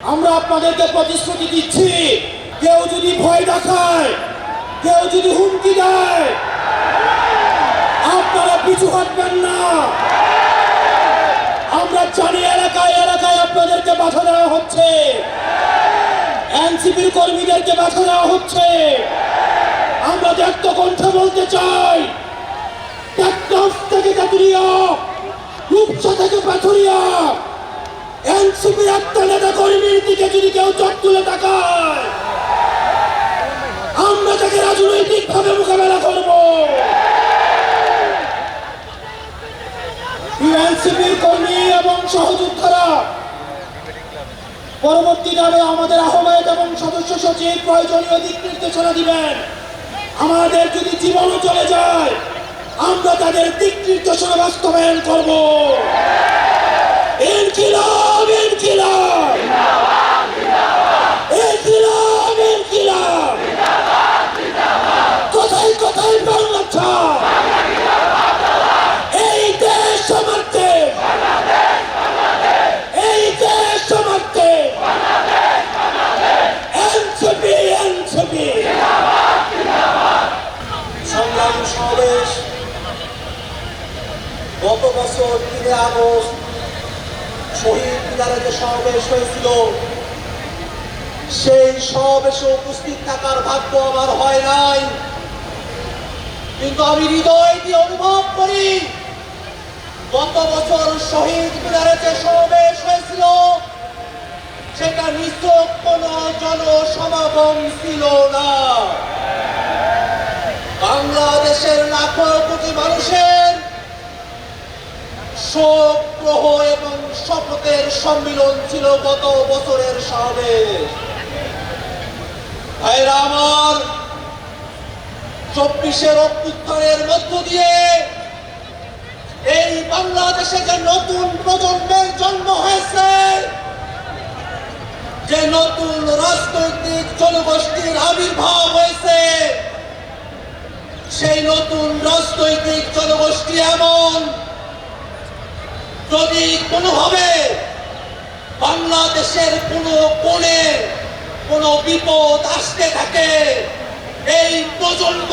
আমরা আপনাদেরকে প্রতিশ্রুতি দিচ্ছি, কেউ যদি ভয় দেখায়, কেউ যদি হুমকি দেয়, আপনারা পিছু হটবেন না। আমরা জানি এলাকায় এলাকায় আপনাদেরকে বাধা দেওয়া হচ্ছে। এনসিপির কর্মীদেরকে বাধা দেওয়া হচ্ছে। আমরা দেখত কণ্ঠে বলতে চাই থেকে কাতুরিয়া রূপসা থেকে পাথুরিয়া এনসিপির একটা নেতা কর্মীর দিকে যদি কেউ চোখ তুলে তাকায়, আমরা তাকে রাজনৈতিক ভাবে মোকাবেলা করব। এনসিপির কর্মী এবং সহযোদ্ধারা পরবর্তীকালে আমাদের আহ্বায়ক এবং সদস্য সচিব প্রয়োজনীয় দিক নির্দেশনা দিবেন। আমাদের যদি জীবনও চলে যায়, আমরা তাদের দিক নির্দেশনা বাস্তবায়ন করব। ইনকিলাব ইনকিলাব ইনকিলাব কোথায় কোথায় বাংলা ছাড় এই দেশ সমর্থে এই দেশ সমর্থে এনসিপি এনসিপি সংগ্রাম সমাবেশ গত বছর তিনে আগস্ট শহীদ মিনারে যে সমাবেশ হয়েছিল। সেই সমাবেশে উপস্থিত থাকার ভাগ্য আমার হয় নাই। কিন্তু আমি হৃদয় দিয়ে অনুভব করি, গত বছর শহীদ মিনারে যে সমাবেশ হয়েছিল, সেটা নিছক কোন জনসমাগম ছিল না। বাংলাদেশের লাখো কোটি মানুষের শোক গ্রহ এবং শপথের সম্মিলন ছিল গত বছরের সমাবেশ ভাইরা আমার, চব্বিশের অভ্যুত্থানের মধ্য দিয়ে এই বাংলাদেশে যে নতুন প্রজন্মের জন্ম হয়েছে, যে নতুন রাজনৈতিক জনগোষ্ঠীর আবির্ভাব হয়েছে, সেই নতুন রাজনৈতিক জনগোষ্ঠী এমন যদি কোনোভাবে বাংলাদেশের কোনো কোণে কোনো বিপদ আসতে থাকে, এই প্রজন্ম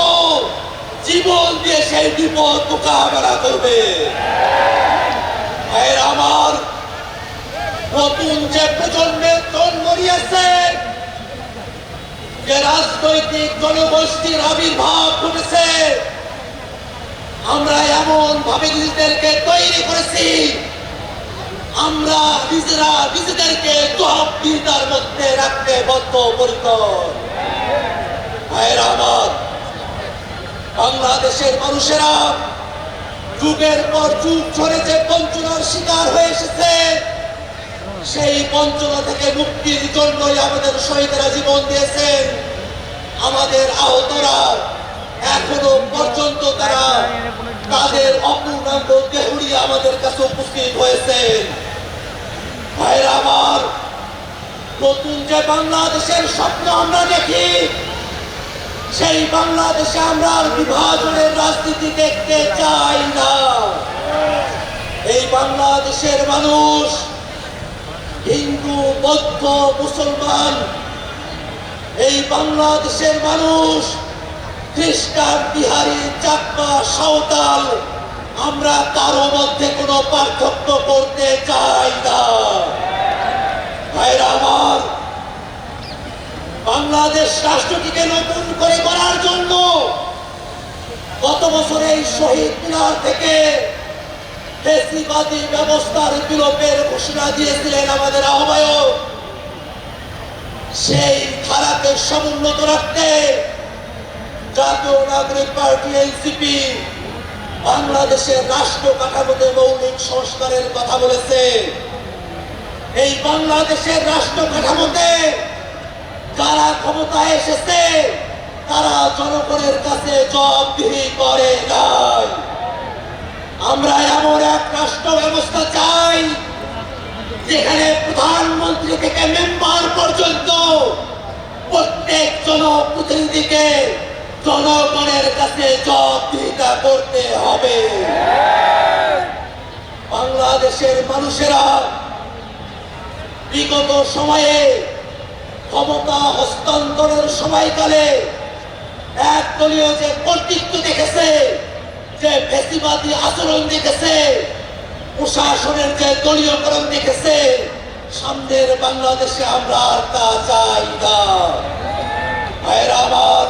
জীবন দিয়ে সেই বিপদ মোকাবেলা করবে। আমার, নতুন যে প্রজন্মের জন্ম নিয়েছে, যে রাজনৈতিক জনগোষ্ঠীর আবির্ভাব ঘটেছে আমরা এমন ভাবে নিজেদেরকে তৈরি করেছি। আমরা নিজেরা নিজেদেরকে জবাবদিহিতার মধ্যে রাখতে বদ্ধ পরিকর ভাইয়েরা বাংলাদেশের মানুষেরা যুগের পর যুগ ধরে যে বঞ্চনার শিকার হয়ে এসেছে, সেই বঞ্চনা থেকে মুক্তির জন্যই আমাদের শহীদেরা জীবন দিয়েছেন। আমাদের আহতরা এখনও পর্যন্ত তারা তাদের অপূর্ণাঙ্গ দেহুড়ি আমাদের কাছে উপস্থিত ভাইরা আমার নতুন যে বাংলাদেশের স্বপ্ন আমরা দেখি, সেই বাংলাদেশে আমরা বিভাজনের রাজনীতি দেখতে চাই না। এই বাংলাদেশের মানুষ, হিন্দু, বৌদ্ধ, মুসলমান, এই বাংলাদেশের মানুষ খ্রিস্টান, বিহারি, চাকমা, সাঁওতাল, আমরা কারও মধ্যে কোনো পার্থক্য করতে চাই না। ভাইরা আমার, বাংলাদেশ রাষ্ট্রটিকে নতুন করে করার জন্য গত বছর এই শহীদ মিনার থেকে ফেসিবাদী ব্যবস্থার বিলোপের ঘোষণা দিয়েছিলেন আমাদের আহ্বায়ক। সেই ধারাকে সমুন্নত রাখতে জাতীয় নাগরিক পার্টি এনসিপি বাংলাদেশের রাষ্ট্র কাঠামোতে মৌলিক সংস্কারের কথা বলেছে। এই বাংলাদেশের রাষ্ট্র কাঠামোতে যারা ক্ষমতায় এসেছে, তারা জনগণের কাছে জবাবদিহি করে নাই। আমরা এমন এক রাষ্ট্র ব্যবস্থা চাই, যেখানে প্রধানমন্ত্রী থেকে মেম্বার পর্যন্ত প্রত্যেক জনপ্রতিনিধিকে জনগণের কাছে জবাবদিহিতা করতে হবে। বাংলাদেশের মানুষেরা বিগত সময়ে ক্ষমতা হস্তান্তরের সময়কালে একদলীয় যে কর্তৃত্ব দেখেছে, যে ফেসিবাদী আচরণ দেখেছে, প্রশাসনের যে দলীয়করণ দেখেছে, সামনের বাংলাদেশে আমরা তা চাই না। আমার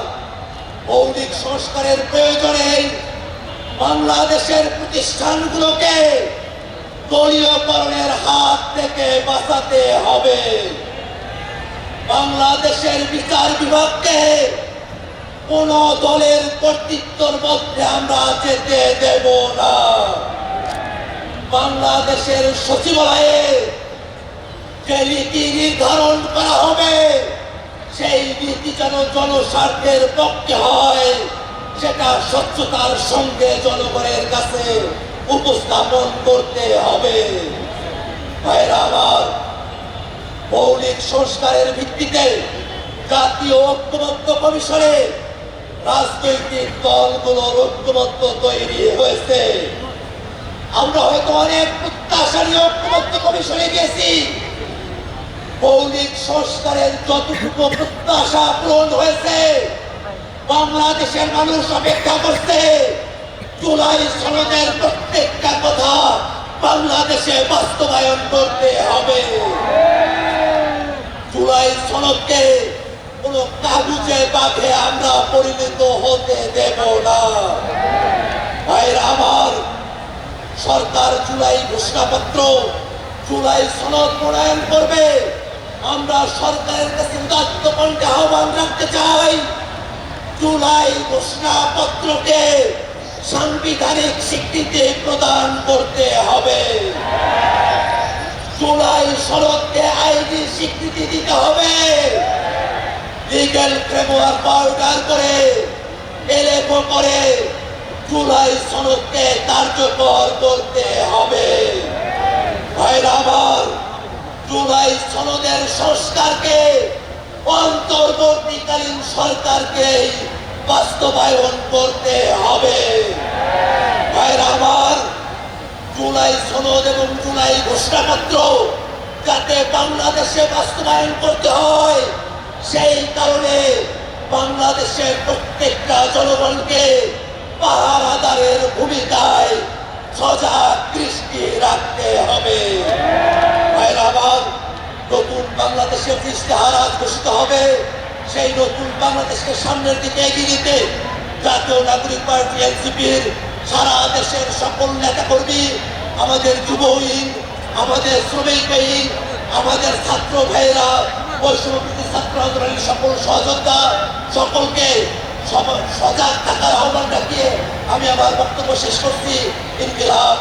মৌলিক সংস্কারের প্রয়োজনে বাংলাদেশের প্রতিষ্ঠানগুলোকে দলীয়করণের হাত থেকে বাঁচাতে হবে। বাংলাদেশের বিচার বিভাগকে কোন দলের কর্তৃত্বর মধ্যে আমরা যেতে দেব না। বাংলাদেশের সচিবালয়ে যে নীতি নির্ধারণ করা হবে সেই নীতি যেন জনস্বার্থের পক্ষে হয়, সেটা স্বচ্ছতার সঙ্গে জনগণের কাছে উপস্থাপন করতে হবে। মৌলিক সংস্কারের ভিত্তিতে জাতীয় ঐক্যবদ্ধ কমিশনে রাজনৈতিক দলগুলোর ঐক্যবদ্ধ তৈরি হয়েছে। আমরা হয়তো অনেক প্রত্যাশা নিয়ে ঐক্যবদ্ধ কমিশনে গেছি মৌলিক সংস্কারের যতটুকু প্রত্যাশা পূরণ হয়েছে, বাংলাদেশের মানুষ অপেক্ষা করছে। জুলাই সনদের প্রত্যেকটা কথা বাংলাদেশে বাস্তবায়ন করতে হবে। জুলাই সনদকে কোনো কাগজে বাঘে আমরা পরিণত হতে দেব না। ভাইরা আমার, সরকার জুলাই ঘোষণাপত্র জুলাই সনদ প্রণয়ন করবে। আমরা সরকারের কাছে উদাত্ত কণ্ঠে আহ্বান রাখতে চাই। জুলাই ঘোষণাপত্রকে সাংবিধানিক স্বীকৃতি প্রদান করতে হবে। জুলাই সনদকে আইনি স্বীকৃতি দিতে হবে। লিগেল ফ্রেমওয়ার্ক পাউডার করে এলেখো করে, জুলাই সনদকে কার্যকর করতে হবে ভাইরা আমার সনদের সংস্কারকে, অন্তর্বর্তীকালীন সরকারকে বাস্তবায়ন করতে হবে। আমার, জুলাই সনদ এবং জুলাই ঘোষণাপত্র যাতে বাংলাদেশে বাস্তবায়ন করতে হয়, সেই কারণে বাংলাদেশের প্রত্যেকটা জনগণকে পাহারাদারের ভূমিকায় সজাগ দৃষ্টি রাখতে হবে। আমার নতুন বাংলাদেশের ইশতেহার আজ ঘোষিত হবে। সেই নতুন বাংলাদেশকে সামনের দিকে এগিয়ে নিতে জাতীয় নাগরিক পার্টি এনসিপির সারা দেশের সকল নেতা কর্মী আমাদের যুব উইং আমাদের শ্রমিক উইং আমাদের ছাত্র ভাইয়েরা বৈষম্য ছাত্র আন্দোলনের সকল সহযোদ্ধা, সকলকে সজাগ থাকার আহ্বান রাখিয়ে আমি আমার বক্তব্য শেষ করছি। ইনকিলাব